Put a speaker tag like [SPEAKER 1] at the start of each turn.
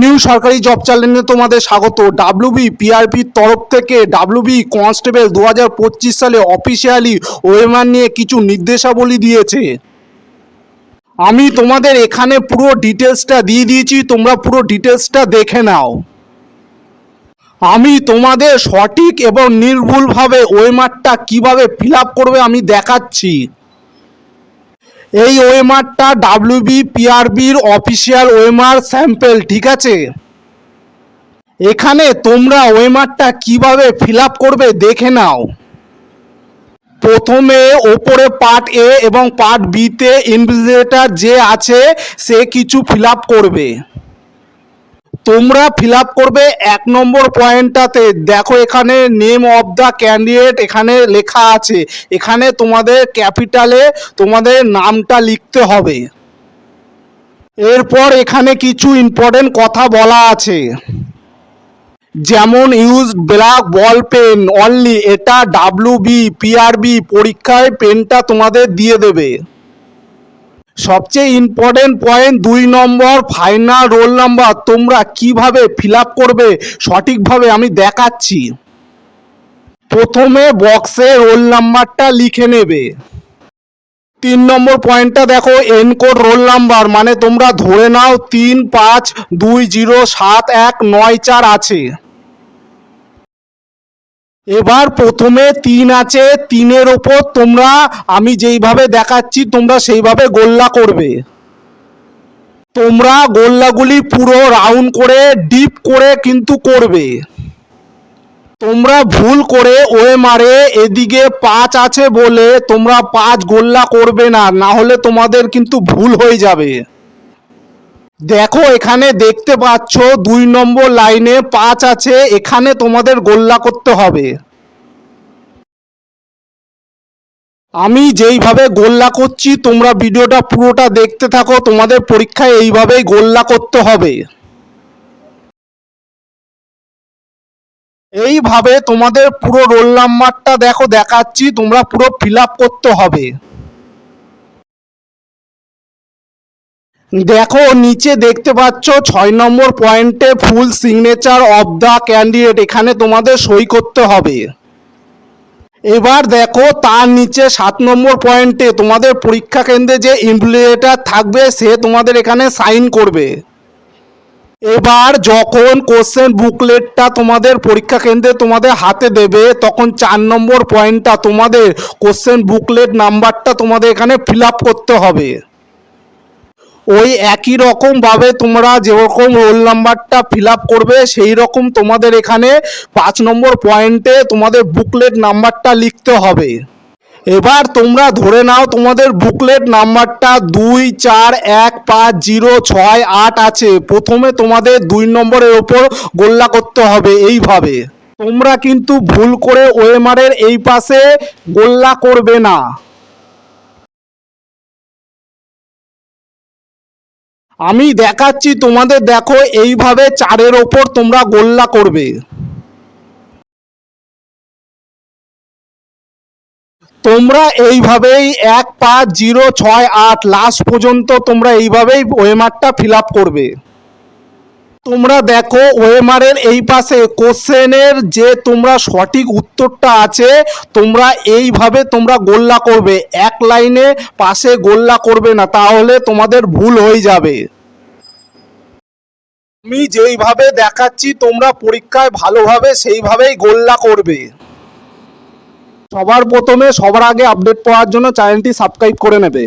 [SPEAKER 1] New সরকারি job চ্যানেলে তোমাদের স্বাগত। ডাব্লিউবি পিআরপির তরফ থেকে ডাব্লিউবি কনস্টেবল দু হাজার পঁচিশ সালে অফিসিয়ালি ওয়েমার নিয়ে কিছু নির্দেশাবলী দিয়েছে। আমি তোমাদের এখানে পুরো ডিটেলসটা দিয়ে দিয়েছি, তোমরা পুরো ডিটেলসটা দেখে নাও। আমি তোমাদের সঠিক এবং নির্ভুলভাবে ওয়েমারটা কীভাবে ফিল করবে আমি দেখাচ্ছি। এই ওয়েমারটা WB পিআরবির official O M R sample ঠিক আছে? এখানে তোমরা ওয়েমারটা কীভাবে ফিল করবে দেখে নাও। প্রথমে ওপরে পার্ট এ এবং পার্ট বিতে ইনভিজিলেটার যে আছে, সে কিছু ফিল করবে। তোমরা ফিল করবে এক নম্বর পয়েন্টটাতে দেখো এখানে নেম অফ দ্য ক্যান্ডিডেট এখানে লেখা আছে। এখানে তোমাদের ক্যাপিটালে তোমাদের নামটা লিখতে হবে। এরপর এখানে কিছু ইম্পর্টেন্ট কথা বলা আছে। যেমন use black ball pen only এটা W B P R B পরীক্ষায় পেনটা তোমাদের দিয়ে দেবে। সবচেয়ে ইম্পর্টেন্ট পয়েন্ট দুই নম্বর ফাইনাল রোল নাম্বার তোমরা কীভাবে ফিল করবে? সঠিকভাবে আমি দেখাচ্ছি। প্রথমে বক্সে রোল নাম্বারটা লিখে নেবে। তিন নম্বর পয়েন্টটা দেখো এনকোড রোল নাম্বার মানে তোমরা ধরে নাও তিন পাঁচ দুই জিরো সাত এক নয় চার আছে। এবার প্রথমে তিন আছে, তিনের ওপর তোমরা, আমি যেইভাবে দেখাচ্ছি, তোমরা সেইভাবে গোল্লা করবে। তোমরা গোল্লাগুলি পুরো রাউন্ড করে, ডিপ করে কিন্তু করবে। তোমরা ভুল করে ওয়ে মারে, এদিকে পাঁচ আছে বলে তোমরা পাঁচ গোল্লা করবে না না হলে তোমাদের কিন্তু ভুল হয়ে যাবে। দেখো, এখানে দেখতে পাচ্ছ, দুই নম্বর লাইনে পাঁচ আছে, এখানে তোমাদের গোল্লা করতে হবে। আমি যেইভাবে গোল্লা করছি, তোমরা ভিডিওটা পুরোটা দেখতে থাকো, তোমাদের পরীক্ষায় এইভাবেই গোল্লা করতে হবে। এইভাবে তোমাদের পুরো রোল নাম্বারটা দেখো, দেখাচ্ছি, তোমরা পুরো ফিল করতে হবে। দেখো, নিচে দেখতে পাচ্ছ ছয় নম্বর পয়েন্টে full signature of the candidate. এখানে তোমাদের সই করতে হবে। এবার দেখো, তার নিচে সাত নম্বর পয়েন্টে তোমাদের পরীক্ষা কেন্দ্রে যে ইনভিজিলেটর থাকবে, সে তোমাদের এখানে সাইন করবে। এবার যখন কোশ্চেন বুকলেটটা তোমাদের পরীক্ষা কেন্দ্রে তোমাদের হাতে দেবে, তখন চার নম্বর পয়েন্টটা তোমাদের কোশ্চেন বুকলেট নাম্বারটা তোমাদের এখানে ফিল করতে হবে। ওই একই রকম ভাবে তোমরা যেরকম রোল নাম্বারটা ফিল করবে, সেই রকম তোমাদের এখানে পাঁচ নম্বর পয়েন্টে তোমাদের বুকলেট নাম্বারটা লিখতে হবে। এবার তোমরা ধরে নাও তোমাদের বুকলেট নাম্বারটা দুই, চার, এক, পাঁচ, জিরো, ছয়, আট আছে। প্রথমে তোমাদের দুই নম্বরের ওপর গোল্লা করতে হবে এইভাবে। তোমরা কিন্তু ভুল করে ওয়েমারের এই পাশে গোল্লা করবে না। আমি দেখাচ্ছি, তোমাদের দেখো, এইভাবে চারের ওপর তোমরা গোল্লা করবে। তোমরা এইভাবেই এক পাঁচ, জিরো, ছয়, আট লাস্ট পর্যন্ত তোমরা এইভাবেই ওয়েমারটা ফিল আপ করবে। তোমরা দেখো ওয়েমারের এই পাশে কোশ্চেনের যে তোমরা সঠিক উত্তরটা আছে, তোমরা এইভাবে তোমরা গোল্লা করবে। এক লাইনে পাশে গোল্লা করবে না, তাহলে তোমাদের ভুল হয়ে যাবে। আমি যেইভাবে দেখাচ্ছি, তোমরা পরীক্ষায় ভালোভাবে সেইভাবেই গোল্লা করবে। সবার প্রথমে সবার আগে আপডেট পাওয়ার জন্য চ্যানেলটি সাবস্ক্রাইব করে নেবে।